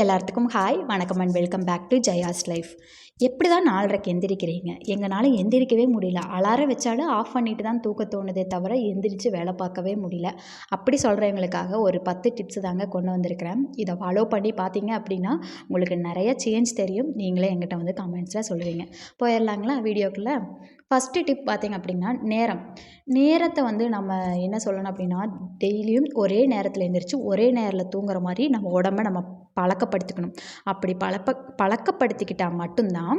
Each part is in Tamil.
எல்லாத்துக்கும் ஹாய் வணக்கம் and welcome back to Jaya's life. எப்படி தான் நாலரைக்கு எந்திரிக்கிறீங்க? எங்களால் எந்திரிக்கவே முடியல. அலாரம் வச்சாலும் ஆஃப் பண்ணிட்டு தான் தூக்க தோணுதே தவிர எந்திரிச்சு வேலை பார்க்கவே முடியல. அப்படி சொல்கிறவங்களுக்காக ஒரு பத்து டிப்ஸ் தாங்க கொண்டு வந்திருக்கிறேன். இதை ஃபாலோ பண்ணி பார்த்தீங்க அப்படின்னா உங்களுக்கு நிறைய சேஞ்ச் தெரியும். நீங்களே எங்கிட்ட வந்து கமெண்ட்ஸில் சொல்லுவீங்க. போயிடலாங்களா வீடியோக்குள்ளே? ஃபஸ்ட்டு டிப் பார்த்தீங்க அப்படின்னா நேரம். நேரத்தை வந்து நம்ம என்ன சொல்லணும் அப்படின்னா டெய்லியும் ஒரே நேரத்தில் எழுந்திரிச்சு ஒரே நேரில் தூங்குற மாதிரி நம்ம உடம்ப நம்ம பழக்கப்படுத்திக்கணும். அப்படி பழப்ப பழக்கப்படுத்திக்கிட்டால் மட்டும்தான்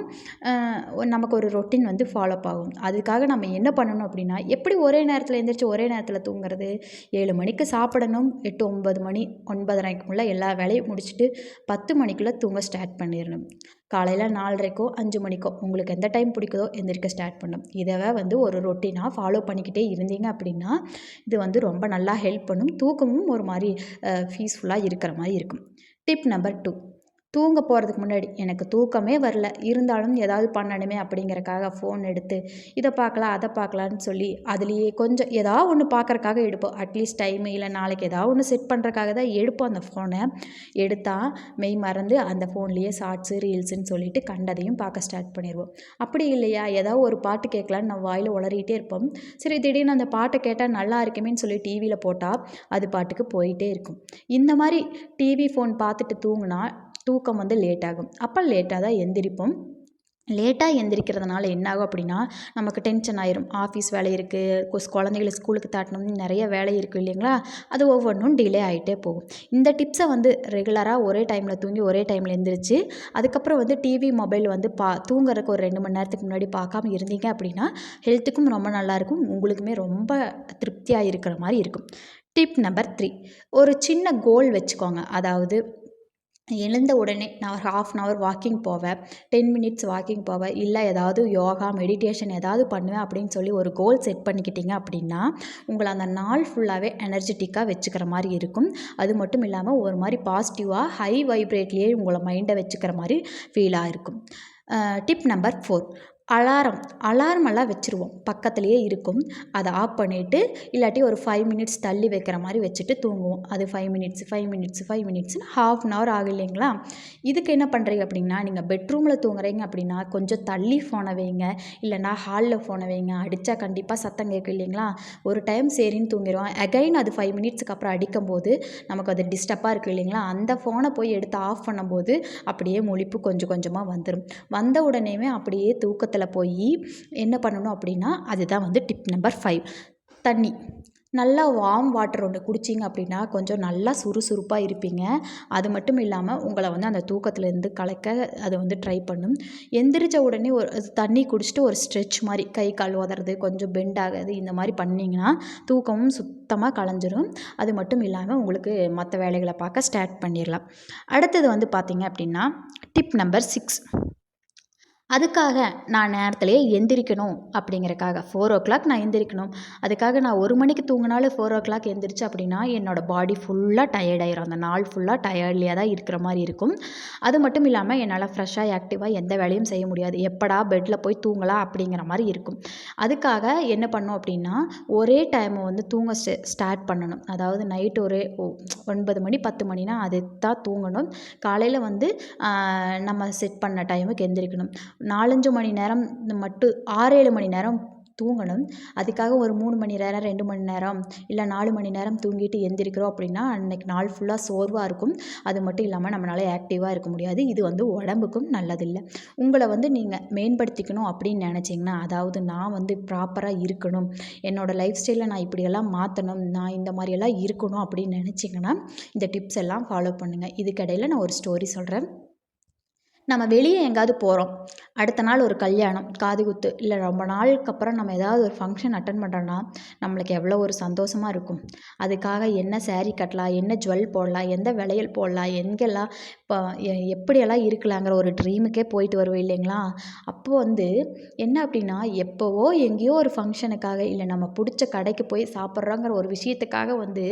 நமக்கு ஒரு ரொட்டின் வந்து ஃபாலோப் ஆகும். அதுக்காக நம்ம என்ன பண்ணணும் அப்படின்னா எப்படி ஒரே நேரத்தில் எழுந்திரிச்சு ஒரே நேரத்தில் தூங்குறது? ஏழு மணிக்கு சாப்பிடணும். எட்டு ஒன்பது மணி ஒன்பதரைக்குள்ளே எல்லா வேலையும் முடிச்சுட்டு பத்து மணிக்குள்ளே தூங்க ஸ்டார்ட் பண்ணிடணும் காலையில் நாலரைக்கோ அஞ்சு மணிக்கோ உங்களுக்கு எந்த டைம் பிடிக்குதோ எந்திரிக்க ஸ்டார்ட் பண்ணும் இதை வந்து ஒரு ரொட்டீனாக ஃபாலோ பண்ணிக்கிட்டே இருந்தீங்க அப்படின்னா இது வந்து ரொம்ப நல்லா ஹெல்ப் பண்ணும். தூக்கமும் ஒரு மாதிரி பீஸ்ஃபுல்லாக இருக்கிற மாதிரி இருக்கும். டிப் நம்பர் டூ தூங்க போகிறதுக்கு முன்னாடி எனக்கு தூக்கமே வரல. இருந்தாலும் ஏதாவது பண்ணணுமே அப்படிங்கிறக்காக ஃபோன் எடுத்து இதை பார்க்கலாம் அதை பார்க்கலான்னு சொல்லி அதுலேயே கொஞ்சம் ஏதாவது ஒன்று பார்க்குறக்காக எடுப்போம். அட்லீஸ்ட் டைம் இல்லை நாளைக்கு ஏதாவது ஒன்று செட் பண்ணுறக்காக தான் எடுப்போம் அந்த ஃபோனை எடுத்தால் மெய் மறந்து அந்த ஃபோன்லேயே ஷார்ட்ஸு ரீல்ஸுன்னு சொல்லிட்டு கண்டதையும் பார்க்க ஸ்டார்ட் பண்ணிடுவோம் அப்படி இல்லையா? ஏதாவது ஒரு பாட்டு கேட்கலான்னு நம்ம வாயில் உளறிட்டே இருப்போம். சரி திடீர்னு அந்த பாட்டை கேட்டால் நல்லா இருக்குமேன்னு சொல்லி டிவியில் போட்டால் அது பாட்டுக்கு போயிட்டே இருக்கும். இந்த மாதிரி டிவி ஃபோன் பார்த்துட்டு தூங்கினா தூக்கம் வந்து லேட் ஆகும். அப்போ லேட்டாக தான் எந்திரிப்போம். லேட்டாக எந்திரிக்கிறதுனால என்னாகும் அப்படின்னா நமக்கு டென்ஷன் ஆயிரும். ஆஃபீஸ் வேலை இருக்குது குழந்தைகளை ஸ்கூலுக்கு தாட்டணும் நிறைய வேலை இருக்குது இல்லைங்களா? அது ஒவ்வொன்றும் டிலே ஆகிட்டே போகும். இந்த டிப்ஸை வந்து ரெகுலராக ஒரே டைமில் தூங்கி ஒரே டைமில் எழுந்திரிச்சு அதுக்கப்புறம் வந்து டிவி மொபைல் வந்து பா தூங்குறதுக்கு ஒரு ரெண்டு மணி நேரத்துக்கு முன்னாடி பார்க்காம இருந்தீங்க அப்படின்னா ஹெல்த்துக்கும் ரொம்ப நல்லாயிருக்கும் உங்களுக்குமே ரொம்ப திருப்தியாக இருக்கிற மாதிரி இருக்கும். டிப் நம்பர் த்ரீ ஒரு சின்ன கோல் வச்சுக்கோங்க. அதாவது எழுந்த உடனே நான் ஒரு ஹாஃப் அன் ஹவர் வாக்கிங் போவேன். டென் மினிட்ஸ் வாக்கிங் போவேன். இல்லை ஏதாவது யோகா மெடிடேஷன் ஏதாவது பண்ணுவேன் அப்படின்னு சொல்லி ஒரு கோல் செட் பண்ணிக்கிட்டீங்க அப்படின்னா உங்களை அந்த நாள் ஃபுல்லாகவே எனர்ஜெட்டிக்காக வச்சுக்கிற மாதிரி இருக்கும். அது மட்டும் இல்லாமல் ஒரு மாதிரி பாசிட்டிவாக ஹை வைப்ரேட்லேயே உங்களை மைண்டை வச்சுக்கிற மாதிரி ஃபீலாக இருக்கும். Tip number four alarm alarm எல்லாம் வச்சுருவோம். பக்கத்துலேயே இருக்கும். அதை ஆஃப் பண்ணிவிட்டு இல்லாட்டி ஒரு ஃபைவ் மினிட்ஸ் தள்ளி வைக்கிற மாதிரி வச்சுட்டு தூங்குவோம். அது five minutes five minutes five மினிட்ஸ்னு half an hour ஆகும் இல்லைங்களா? இதுக்கு என்ன பண்ணுறீங்க அப்படின்னா நீங்கள் பெட்ரூமில் தூங்குறீங்க அப்படின்னா கொஞ்சம் தள்ளி ஃபோனை வைங்க. இல்லைனா ஹாலில் ஃபோனை வைங்க. அடித்தா கண்டிப்பாக சத்தம் கேட்கும் இல்லைங்களா? ஒரு டைம் சரின்னு தூங்கிடுவோம். அகைன் அது ஃபைவ் மினிட்ஸுக்கு அப்புறம் அடிக்கும்போது நமக்கு அது டிஸ்டர்பாக இருக்குது இல்லைங்களா? அந்த ஃபோனை போய் எடுத்து ஆஃப் பண்ணும்போது அப்படியே முழிப்பு கொஞ்சம் கொஞ்சமாக வந்துடும் வந்த உடனேவே அப்படியே தூக்கத்தில் இடத்துல போய் என்ன பண்ணணும் அப்படின்னா அதுதான் வந்து டிப் நம்பர் ஃபைவ் தண்ணி. நல்லா வார்ம் வாட்டர் ஒன்று குடிச்சிங்க அப்படின்னா கொஞ்சம் நல்லா சுறுசுறுப்பாக இருப்பீங்க. அது மட்டும் இல்லாமல் உங்களை வந்து அந்த தூக்கத்துலேருந்து கலக்க அதை வந்து ட்ரை பண்ணும். எந்திரிச்ச உடனே ஒரு தண்ணி குடிச்சிட்டு ஒரு ஸ்ட்ரெச் மாதிரி கை கால் உதறது கொஞ்சம் பெண்ட் ஆகுது இந்த மாதிரி பண்ணிங்கன்னா தூக்கமும் சுத்தமாக களைஞ்சிரும் அது மட்டும் இல்லாமல் உங்களுக்கு மற்ற வேலைகளை பார்க்க ஸ்டார்ட் பண்ணிடலாம் அடுத்தது வந்து பார்த்திங்க அப்படின்னா டிப் நம்பர் சிக்ஸ் அதுக்காக நான் நேரத்துலேயே எந்திரிக்கணும் அப்படிங்கிறக்காக ஃபோர் ஓ கிளாக் நான் எந்திரிக்கணும். அதுக்காக நான் ஒரு மணிக்கு தூங்கினாலும் ஃபோர் ஓ கிளாக் எந்திரிச்சு அப்படின்னா என்னோடய பாடி ஃபுல்லாக டயர்டாயிரும் அந்த நாள் ஃபுல்லாக டயர்ட்லியாக தான் இருக்கிற மாதிரி இருக்கும். அது மட்டும் இல்லாமல் என்னால் ஃப்ரெஷ்ஷாக ஆக்டிவாக எந்த வேலையும் செய்ய முடியாது. எப்படா பெட்டில் போய் தூங்கலாம் அப்படிங்கிற மாதிரி இருக்கும். அதுக்காக என்ன பண்ணோம் அப்படின்னா ஒரே டைமை வந்து தூங்க ஸ்டார்ட் பண்ணணும். அதாவது நைட்டு ஒரு ஒன்பது மணி பத்து மணினா அது தான் தூங்கணும். காலையில் வந்து நம்ம செட் பண்ண டைமுக்கு எந்திரிக்கணும். நாலஞ்சு மணி நேரம் மட்டும் ஆறு ஏழு மணி நேரம் தூங்கணும். அதுக்காக ஒரு மூணு மணி நேரம் ரெண்டு மணி நேரம் இல்லை நாலு மணி நேரம் தூங்கிட்டு எழுந்திரிக்கிறோம் அப்படின்னா அன்றைக்கி நாள் ஃபுல்லாக சோர்வாக இருக்கும். அது மட்டும் இல்லாமல் நம்மளால் ஆக்டிவாக இருக்க முடியாது. இது வந்து உடம்புக்கும் நல்லதில்லை. உங்களை வந்து நீங்கள் மேம்படுத்திக்கணும் அப்படின்னு நினச்சிங்கன்னா அதாவது நான் வந்து ப்ராப்பராக இருக்கணும். என்னோடய லைஃப் ஸ்டைலில் நான் இப்படியெல்லாம் மாற்றணும் நான் இந்த மாதிரியெல்லாம் இருக்கணும் அப்படின்னு நினச்சிங்கன்னா இந்த டிப்ஸ் எல்லாம் ஃபாலோ பண்ணுங்கள் இதுக்கடையில் நான் ஒரு ஸ்டோரி சொல்கிறேன் நம்ம வெளியே எங்கேயாவது போகிறோம் அடுத்த நாள் ஒரு கல்யாணம் காது குத்து இல்லை ரொம்ப நாளுக்கு அப்புறம் நம்ம ஏதாவது ஒரு ஃபங்க்ஷன் அட்டன் பண்ணுறோன்னா நம்மளுக்கு எவ்வளோ ஒரு சந்தோஷமாக இருக்கும். அதுக்காக என்ன சேரீ கட்டலாம் என்ன ஜுவல் போடலாம் எந்த விளையல் போடலாம் எங்கெல்லாம் இப்போ எப்படியெல்லாம் இருக்கலாங்கிற ஒரு ட்ரீமுக்கே போயிட்டு வருவோம் இல்லைங்களா? அப்போது வந்து என்ன அப்படின்னா எப்போவோ எங்கேயோ ஒரு ஃபங்க்ஷனுக்காக இல்லை நம்ம பிடிச்ச கடைக்கு போய் சாப்பிட்றோங்கிற ஒரு விஷயத்துக்காக வந்து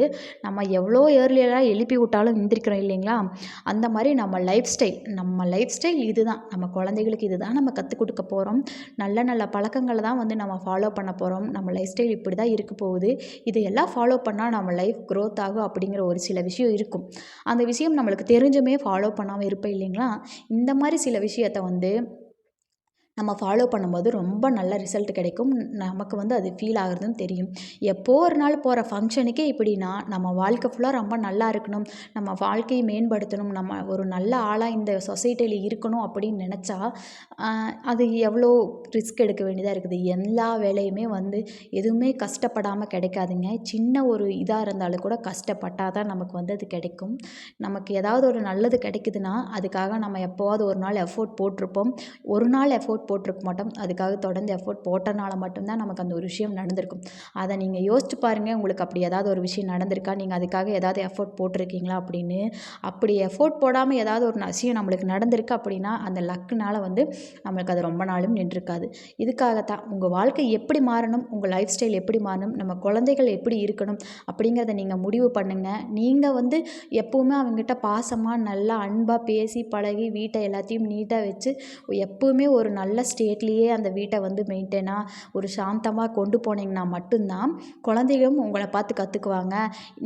நம்ம எவ்வளோ ஏர்லியராக எழுப்பி விட்டாலும் எந்திரிக்கிறோம் இல்லைங்களா? அந்த மாதிரி நம்ம லைஃப் ஸ்டைல் நம்ம லைஃப் ஸ்டைல் இது தான் நம்ம குழந்தைகளுக்கு இது தான் நம்ம கற்றுக் கொடுக்க போகிறோம் நல்ல நல்ல பழக்கங்களை தான் வந்து நம்ம ஃபாலோ பண்ண போகிறோம் நம்ம லைஃப் ஸ்டைல் இப்படி தான் இருக்க போகுது. இதையெல்லாம் ஃபாலோ பண்ணால் நம்ம லைஃப் க்ரோத் ஆகும் அப்படிங்கிற ஒரு சில விஷயம் இருக்கும். அந்த விஷயம் நம்மளுக்கு தெரிஞ்சுமே ஃபாலோ பண்ணாமல் இருப்பேன் இல்லைங்களா? இந்த மாதிரி சில விஷயத்த வந்து நம்ம ஃபாலோ பண்ணும்போது ரொம்ப நல்ல ரிசல்ட் கிடைக்கும். நமக்கு வந்து அது ஃபீல் ஆகுறதும் தெரியும். எப்போ ஒரு நாள் போகிற ஃபங்க்ஷனுக்கே இப்படின்னா நம்ம வாழ்க்கை ஃபுல்லாக ரொம்ப நல்லா இருக்கணும். நம்ம வாழ்க்கையை மேம்படுத்தணும். நம்ம ஒரு நல்ல ஆளாக இந்த சொசைட்டியில் இருக்கணும் அப்படின்னு நினச்சா அது எவ்வளோ ரிஸ்க் எடுக்க வேண்டியதாக இருக்குது? எல்லா வேலையுமே வந்து எதுவுமே கஷ்டப்படாமல் கிடைக்காதுங்க. சின்ன ஒரு இதாக இருந்தாலும் கூட கஷ்டப்பட்டால் தான் நமக்கு வந்து அது கிடைக்கும். நமக்கு ஏதாவது ஒரு நல்லது கிடைக்குதுன்னா அதுக்காக நம்ம எப்போவாவது ஒரு நாள் எஃபோர்ட் போட்டிருப்போம். ஒரு நாள் எஃபோர்ட் போட்டிருக்க மாட்டோம். அதுக்காக தொடர்ந்து எஃபோர்ட் போட்டனால மட்டும்தான் நமக்கு அந்த ஒரு விஷயம் நடந்திருக்கும். அதை நீங்கள் யோசிச்சு பாருங்கள் உங்களுக்கு அப்படி ஏதாவது ஒரு விஷயம் நடந்திருக்கா? நீங்கள் அதுக்காக ஏதாவது எஃபோர்ட் போட்டிருக்கீங்களா அப்படின்னு. அப்படி எஃபோர்ட் போடாமல் ஏதாவது ஒரு விஷயம் நம்மளுக்கு நடந்திருக்கு அப்படின்னா அந்த லக்குனால் வந்து நம்மளுக்கு அது ரொம்ப நாளும் நின்றுருக்காது இதுக்காகத்தான் உங்கள் வாழ்க்கை எப்படி மாறணும்? உங்கள் லைஃப் ஸ்டைல் எப்படி மாறணும்? நம்ம குழந்தைகள் எப்படி இருக்கணும்? அப்படிங்கிறத நீங்கள் முடிவு பண்ணுங்கள் நீங்கள் வந்து எப்போவுமே அவங்ககிட்ட பாசமாக நல்லா அன்பாக பேசி பழகி வீட்டை எல்லாத்தையும் நீட்டாக வச்சு எப்போவுமே ஒரு நல்ல நல்ல ஸ்டேட்லேயே அந்த வீட்டை வந்து மெயின்டைனாக ஒரு சாந்தமாக கொண்டு போனீங்கன்னா மட்டும்தான் குழந்தைகளும் உங்களை பார்த்து கற்றுக்குவாங்க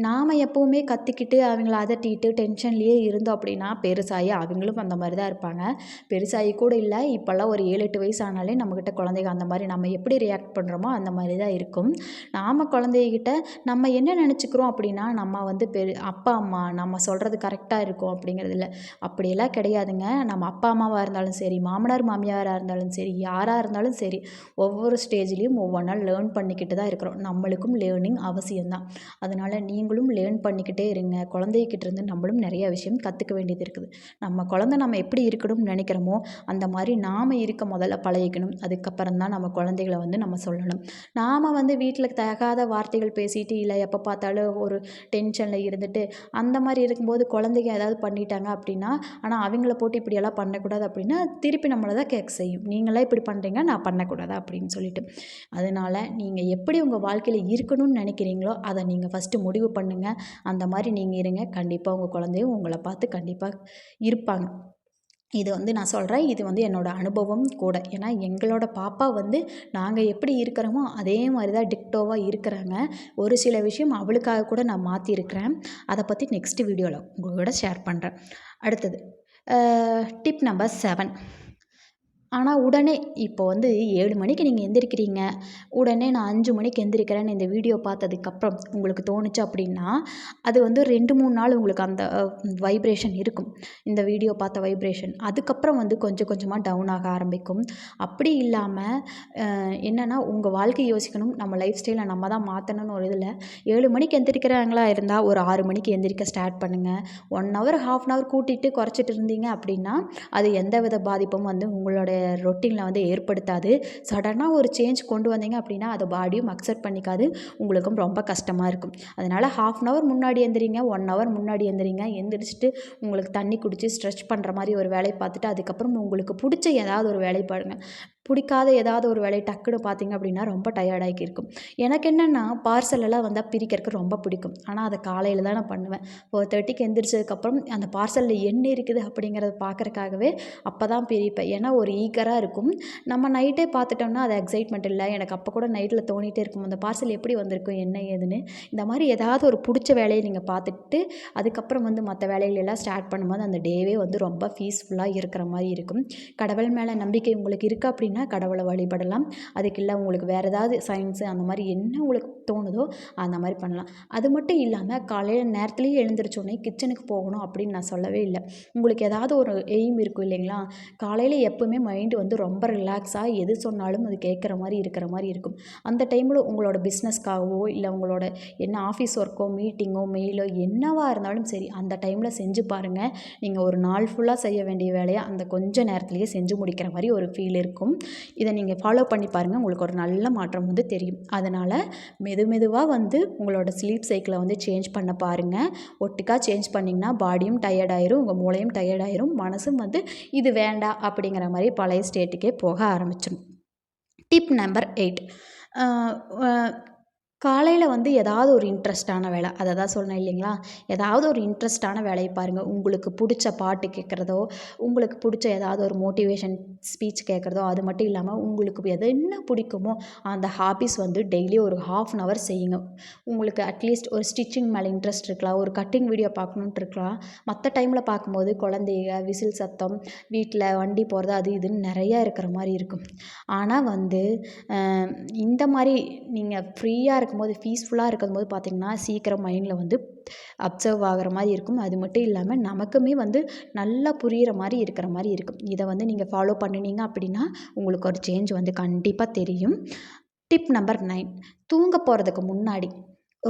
நாம் எப்போவுமே கற்றுக்கிட்டு அவங்கள அதட்டிட்டு டென்ஷன்லேயே இருந்தோம் அப்படின்னா பெருசாகி அவங்களும் அந்த மாதிரி தான் இருப்பாங்க. பெருசாகி கூட இல்லை இப்போல்லாம் ஒரு ஏழு எட்டு வயசு ஆனாலே நம்மக்கிட்ட குழந்தைங்க அந்த மாதிரி நம்ம எப்படி ரியாக்ட் பண்ணுறோமோ அந்த மாதிரி தான் இருக்கும். நாம் குழந்தைகிட்ட நம்ம என்ன நினச்சிக்கிறோம் அப்படின்னா நம்ம வந்து பெரு அப்பா அம்மா நம்ம சொல்கிறது கரெக்டாக இருக்கும் அப்படிங்கிறது இல்லை. அப்படியெல்லாம் கிடையாதுங்க. நம்ம அப்பா அம்மாவாக இருந்தாலும் சரி மாமனார் மாமியாராக இருந்தாலும் இருந்தாலும் சரி யாராக இருந்தாலும் சரி ஒவ்வொரு ஸ்டேஜ்லேயும் ஒவ்வொன்றா லேர்ன் பண்ணிக்கிட்டு தான் இருக்கிறோம். நம்மளுக்கும் லேர்னிங் அவசியம்தான். அதனால் நீங்களும் லேர்ன் பண்ணிக்கிட்டே இருங்க. குழந்தைகிட்டேருந்து நம்மளும் நிறைய விஷயம் கற்றுக்க வேண்டியது இருக்குது. நம்ம குழந்த நம்ம எப்படி இருக்கணும்னு நினைக்கிறோமோ அந்த மாதிரி நாம் இருக்க முதல்ல பழகிக்கணும். அதுக்கப்புறம் தான் நம்ம குழந்தைகளை வந்து நம்ம சொல்லணும். நாம் வந்து வீட்டில் தகாத வார்த்தைகள் பேசிட்டு இல்லை எப்போ பார்த்தாலும் ஒரு டென்ஷனில் இருந்துட்டு அந்த மாதிரி இருக்கும்போது குழந்தைங்க ஏதாவது பண்ணிட்டாங்க அப்படின்னா ஆனால் அவங்கள போட்டு இப்படியெல்லாம் பண்ணக்கூடாது அப்படின்னா திருப்பி நம்மளை தான் கேட்க செய்யும். நீங்களாம் இப்படி பண்ணுறீங்க நான் பண்ணக்கூடாது? அப்படின்னு சொல்லிட்டு. அதனால் நீங்கள் எப்படி உங்கள் வாழ்க்கையில் இருக்கணும்னு நினைக்கிறீங்களோ அதை நீங்கள் ஃபஸ்ட்டு முடிவு பண்ணுங்கள் அந்த மாதிரி நீங்கள் இருங்க. கண்டிப்பாக உங்கள் குழந்தையும் உங்களை பார்த்து கண்டிப்பாக இருப்பாங்க. இது வந்து நான் சொல்கிறேன் இது வந்து என்னோடய அனுபவம் கூட. ஏன்னா எங்களோட பாப்பா வந்து நாங்கள் எப்படி இருக்கிறோமோ அதே மாதிரி தான் டிக்டோவாக இருக்கிறாங்க. ஒரு சில விஷயம் அவளுக்காக கூட நான் மாற்றிருக்கிறேன் அதை பற்றி நெக்ஸ்ட் வீடியோவில் உங்களோட ஷேர் பண்ணுறேன் அடுத்தது டிப் நம்பர் செவன் ஆனால் உடனே இப்போ வந்து ஏழு மணிக்கு நீங்கள் எந்திரிக்கிறீங்க. உடனே நான் அஞ்சு மணிக்கு எந்திரிக்கிறேன்னு இந்த வீடியோ பார்த்ததுக்கப்புறம் உங்களுக்கு தோணுச்சு அப்படின்னா அது வந்து ரெண்டு மூணு நாள் உங்களுக்கு அந்த வைப்ரேஷன் இருக்கும். இந்த வீடியோ பார்த்த வைப்ரேஷன் அதுக்கப்புறம் வந்து கொஞ்சம் கொஞ்சமாக டவுன் ஆக ஆரம்பிக்கும். அப்படி இல்லாமல் என்னென்னா உங்கள் வாழ்க்கை யோசிக்கணும். நம்ம லைஃப் ஸ்டைலை நம்ம தான் மாற்றணும்னு ஒரு இதில் ஏழு மணிக்கு எந்திரிக்கிறாங்களா இருந்தால் ஒரு ஆறு மணிக்கு எந்திரிக்க ஸ்டார்ட் பண்ணுங்கள் one hour half an hour கூட்டிகிட்டு குறைச்சிட்டு இருந்தீங்க அப்படின்னா அது எந்த வித பாதிப்பும் வந்து உங்களோட ரொட்டீனில் வந்து ஏற்படுத்தாது. சடனாக ஒரு சேஞ்ச் கொண்டு வந்தீங்க அப்படின்னா அதை பாடியும் அக்செப்ட் பண்ணிக்காது. உங்களுக்கும் ரொம்ப கஷ்டமாக இருக்கும். அதனால் ஹாஃப் அன் ஹவர் முன்னாடி எந்திரிங்க ஒன் ஹவர் முன்னாடி எந்திரிங்க. எந்திரிச்சிட்டு உங்களுக்கு தண்ணி குடித்து ஸ்ட்ரெச் பண்ணுற மாதிரி ஒரு வேலையை பார்த்துட்டு அதுக்கப்புறம் உங்களுக்கு பிடிச்ச ஏதாவது ஒரு வேலையை பாருங்கள் பிடிக்காத ஏதாவது ஒரு வேலையை டக்குன்னு பார்த்திங்க அப்படின்னா ரொம்ப டயர்டாகி இருக்கும். எனக்கு என்னென்னா பார்சலெல்லாம் வந்தால் பிரிக்கிறதுக்கு ரொம்ப பிடிக்கும். ஆனால் அதை காலையில் தான் நான் பண்ணுவேன். ஃபோர் தேர்ட்டிக்கு எந்திரிச்சதுக்கப்புறம் அந்த பார்சலில் என்ன இருக்குது அப்படிங்கிறத பார்க்குறக்காகவே அப்போ தான் பிரிப்பேன். ஏன்னா ஒரு ஈகராக இருக்கும். நம்ம நைட்டே பார்த்துட்டோம்னா அது எக்ஸைட்மெண்ட் இல்லை. எனக்கு அப்போ கூட நைட்டில் தோணிகிட்டே இருக்கும். அந்த பார்சல் எப்படி வந்திருக்கும் என்ன ஏதுன்னு. இந்த மாதிரி ஏதாவது ஒரு பிடிச்ச வேலையை நீங்கள் பார்த்துட்டு அதுக்கப்புறம் வந்து மற்ற வேலைகளெல்லாம் ஸ்டார்ட் பண்ணும்போது அந்த டேவே வந்து ரொம்ப பீஸ்ஃபுல்லாக இருக்கிற மாதிரி இருக்கும். கடவுள் மேலே நம்பிக்கை உங்களுக்கு இருக்குது அப்படின்னு அப்படின்னா கடவுளை வழிபடலாம். அதுக்கு இல்லை உங்களுக்கு வேறு ஏதாவது சயின்ஸு அந்த மாதிரி என்ன உங்களுக்கு தோணுதோ அந்த மாதிரி பண்ணலாம். அது மட்டும் இல்லாமல் காலையில் நேரத்துலேயே எழுந்திரிச்சோடனே கிச்சனுக்கு போகணும் அப்படின்னு நான் சொல்லவே இல்லை. உங்களுக்கு ஏதாவது ஒரு எய்ம் இருக்கும் இல்லைங்களா? காலையில் எப்போவுமே மைண்டு வந்து ரொம்ப ரிலாக்ஸாக எது சொன்னாலும் அது கேட்குற மாதிரி இருக்கிற மாதிரி இருக்கும். அந்த டைமில் உங்களோட பிஸ்னஸ்க்காகவோ இல்லை உங்களோட என்ன ஆஃபீஸ் ஒர்க்கோ மீட்டிங்கோ மெயிலோ என்னவாக இருந்தாலும் சரி அந்த டைமில் செஞ்சு பாருங்கள் நீங்கள் ஒரு நாள் ஃபுல்லாக செய்ய வேண்டிய வேலையை அந்த கொஞ்ச நேரத்துலேயே செஞ்சு முடிக்கிற மாதிரி ஒரு ஃபீல் இருக்கும். இதை நீங்கள் ஃபாலோ பண்ணி பாருங்கள் உங்களுக்கு ஒரு நல்ல மாற்றம் வந்து தெரியும். அதனால் மெது மெதுவாக வந்து உங்களோட ஸ்லீப் சைக்கிளை வந்து சேஞ்ச் பண்ண பாருங்கள் ஒட்டுக்காக சேஞ்ச் பண்ணிங்கன்னா பாடியும் டயர்டாயிரும் உங்கள் மூளையும் டயர்டாயிரும் மனசும் வந்து இது வேண்டாம் அப்படிங்கிற மாதிரி பழைய ஸ்டேட்டுக்கே போக ஆரம்பிச்சிடும் டிப் நம்பர் எயிட் காலையில் வந்து ஏதாவது ஒரு இன்ட்ரெஸ்ட்டான வேலை அதை தான் சொன்னேன் இல்லைங்களா? ஏதாவது ஒரு இன்ட்ரெஸ்ட்டான வேலையை பாருங்கள் உங்களுக்கு பிடிச்ச பாட்டு கேட்குறதோ உங்களுக்கு பிடிச்ச ஏதாவது ஒரு மோட்டிவேஷன் ஸ்பீச் கேட்குறதோ அது மட்டும் இல்லாமல் உங்களுக்கு எது என்ன பிடிக்குமோ அந்த ஹாபீஸ் வந்து டெய்லி ஒரு ஹாஃப் அன் ஹவர் செய்யுங்க. உங்களுக்கு அட்லீஸ்ட் ஒரு ஸ்டிச்சிங் மேலே இன்ட்ரெஸ்ட் இருக்கலாம் ஒரு கட்டிங் வீடியோ பார்க்கணுன்ட்டு இருக்கலாம். மற்ற டைமில் பார்க்கும்போது குழந்தைங்க விசில் சத்தம் வீட்டில் வண்டி போகிறது அது இதுன்னு நிறையா இருக்கிற மாதிரி இருக்கும். ஆனால் வந்து இந்த மாதிரி நீங்கள் ஃப்ரீயாக இருக்கும்போது பீஸ்ஃபுல்லாக இருக்கும்போது பார்த்திங்கன்னா சீக்கிரம் மைண்டில் வந்து அப்சர்வ் ஆகிற மாதிரி இருக்கும். அது மட்டும் இல்லாமல் நமக்குமே வந்து நல்லா புரிகிற மாதிரி இருக்கிற மாதிரி இருக்கும். இதை வந்து நீங்கள் ஃபாலோ பண்ணினீங்க அப்படின்னா உங்களுக்கு ஒரு சேஞ்ச் வந்து கண்டிப்பாக தெரியும். டிப் நம்பர் நைன் தூங்க போகிறதுக்கு முன்னாடி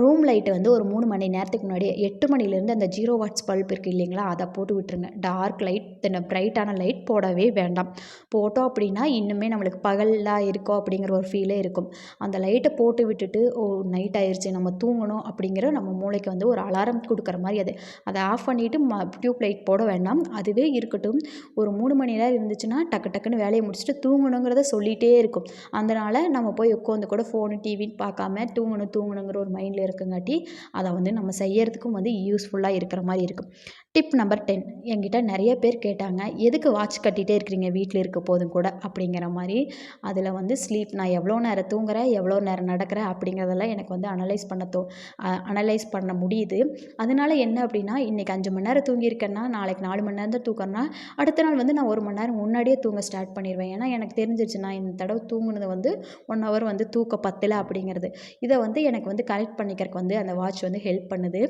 ரூம் லைட்டை வந்து ஒரு மூணு மணி நேரத்துக்கு முன்னாடி எட்டு மணிலேருந்து அந்த ஜீரோ வாட்ஸ் பல்ப் இருக்குது இல்லைங்களா அதை போட்டு விட்டுருங்க. டார்க் லைட் தென்ன பிரைட்டான லைட் போடவே வேண்டாம். போட்டோம் அப்படின்னா இன்னுமே நம்மளுக்கு பகலாக இருக்கோ அப்படிங்கிற ஒரு ஃபீலே இருக்கும். அந்த லைட்டை போட்டு விட்டுட்டு ஓ நைட் ஆயிடுச்சு நம்ம தூங்கணும் அப்படிங்கிற நம்ம மூளைக்கு வந்து ஒரு அலாரம் கொடுக்குற மாதிரி அது. அதை ஆஃப் பண்ணிவிட்டு ம டியூப் லைட் போட வேண்டாம். அதுவே இருக்கட்டும். ஒரு மூணு மணி நேரம் இருந்துச்சுன்னா டக்கு டக்குன்னு வேலையை முடிச்சுட்டு தூங்கணுங்கிறத சொல்லிகிட்டே இருக்கும். அதனால் நம்ம போய் உட்காந்து கூட ஃபோனு டிவின்னு பார்க்காம தூங்கணும் தூங்கணுங்கிற ஒரு மைண்டில் இருக்கங்காட்டி அதை வந்து நம்ம செய்யறதுக்கும் வந்து யூஸ்ஃபுல்லாக இருக்கிற மாதிரி இருக்கும் டிப் நம்பர் டென் என்கிட்ட நிறைய பேர் கேட்டாங்க எதுக்கு வாட்ச் கட்டிகிட்டே இருக்கிறீங்க? வீட்டில் இருக்க போதும் கூட. அப்படிங்கிற மாதிரி. அதில் வந்து ஸ்லீப் நான் எவ்வளோ நேரம் தூங்குறேன் எவ்வளோ நேரம் நடக்கிறேன் அப்படிங்கிறதெல்லாம் எனக்கு வந்து அனலைஸ் பண்ண தோ அனலைஸ் பண்ண முடியுது. அதனால என்ன அப்படின்னா இன்றைக்கி அஞ்சு மணி நேரம் தூங்கியிருக்கேன்னா நாளைக்கு நாலு மணி நேரம் தான் தூக்கறேன்னா அடுத்த நாள் வந்து நான் ஒரு மணி நேரம் முன்னாடியே தூங்க ஸ்டார்ட் பண்ணிடுவேன் ஏன்னா எனக்கு தெரிஞ்சிருச்சு நான் இந்த தடவை தூங்குனது வந்து ஒன் ஹவர் வந்து தூக்க பத்தலை அப்படிங்கிறது. இதை வந்து எனக்கு வந்து கரெக்ட் பண்ணிக்கிறதுக்கு வந்து அந்த வாட்ச் வந்து ஹெல்ப் பண்ணுது.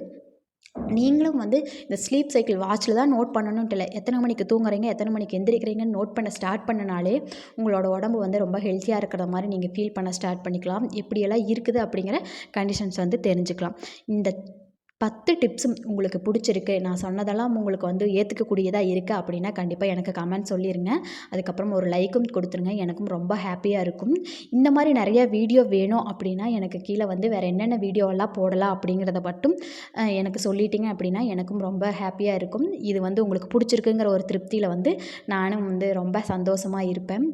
நீங்களும் வந்து இந்த ஸ்லீப் சைக்கிள் வாட்சில் தான் நோட் பண்ணணுன்ட்டு இல்லை எத்தனை மணிக்கு தூங்குறீங்க எத்தனை மணிக்கு எந்திரிக்கிறீங்கன்னு நோட் பண்ண ஸ்டார்ட் பண்ணனாலே உங்களோட உடம்பு வந்து ரொம்ப ஹெல்த்தியாக இருக்கிற மாதிரி நீங்கள் ஃபீல் பண்ண ஸ்டார்ட் பண்ணிக்கலாம். எப்படியெல்லாம் இருக்குது அப்படிங்கிற கண்டிஷன்ஸ் வந்து தெரிஞ்சுக்கலாம். இந்த பத்து டிப்ஸும் உங்களுக்கு பிடிச்சிருக்கு. நான் சொன்னதெல்லாம் உங்களுக்கு வந்து ஏற்றுக்கக்கூடியதாக இருக்குது அப்படின்னா கண்டிப்பாக எனக்கு கமெண்ட் சொல்லிடுங்க அதுக்கப்புறம் ஒரு லைக்கும் கொடுத்துருங்க. எனக்கும் ரொம்ப ஹாப்பியாக இருக்கும். இந்த மாதிரி நிறைய வீடியோ வேணும் அப்படின்னா எனக்கு கீழே வந்து வேறு என்னென்ன வீடியோவெல்லாம் போடலாம் அப்படிங்கிறத மட்டும் எனக்கு சொல்லிட்டீங்க அப்படின்னா எனக்கும் ரொம்ப ஹாப்பியாக இருக்கும். இது வந்து உங்களுக்கு பிடிச்சிருக்குங்கிற ஒரு திருப்தியில் வந்து நானும் வந்து ரொம்ப சந்தோஷமாக இருப்பேன்.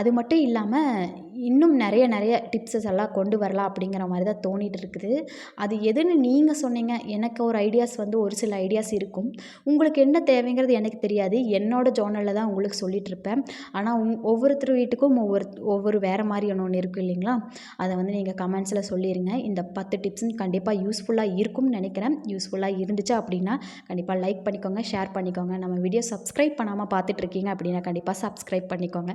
அது மட்டும் இல்லாமல் இன்னும் நிறைய நிறைய டிப்ஸஸ் எல்லாம் கொண்டு வரலாம் அப்படிங்கிற மாதிரி தான் தோணிகிட்டு இருக்குது. அது எதுன்னு நீங்கள் சொன்னீங்க. எனக்கு ஒரு ஐடியாஸ் வந்து ஒரு சில ஐடியாஸ் இருக்கும். உங்களுக்கு என்ன தேவைங்கிறது எனக்கு தெரியாது. என்னோடய ஜோனலில் தான் உங்களுக்கு சொல்லிகிட்ருப்பேன் ஆனால் உங் ஒவ்வொருத்தர் வீட்டுக்கும் ஒவ்வொரு ஒவ்வொரு வேறு மாதிரி ஒன்று இருக்குது இல்லைங்களா? அதை வந்து நீங்கள் கமெண்ட்ஸில் சொல்லிடுங்க இந்த பத்து டிப்ஸும் கண்டிப்பாக யூஸ்ஃபுல்லாக இருக்கும்னு நினைக்கிறேன். யூஸ்ஃபுல்லாக இருந்துச்சு அப்படின்னா கண்டிப்பாக லைக் பண்ணிக்கோங்க ஷேர் பண்ணிக்கோங்க. நம்ம வீடியோ சப்ஸ்கிரைப் பண்ணாமல் பார்த்துட்ருக்கீங்க அப்படின்னா கண்டிப்பாக சப்ஸ்கிரைப் பண்ணிக்கோங்க.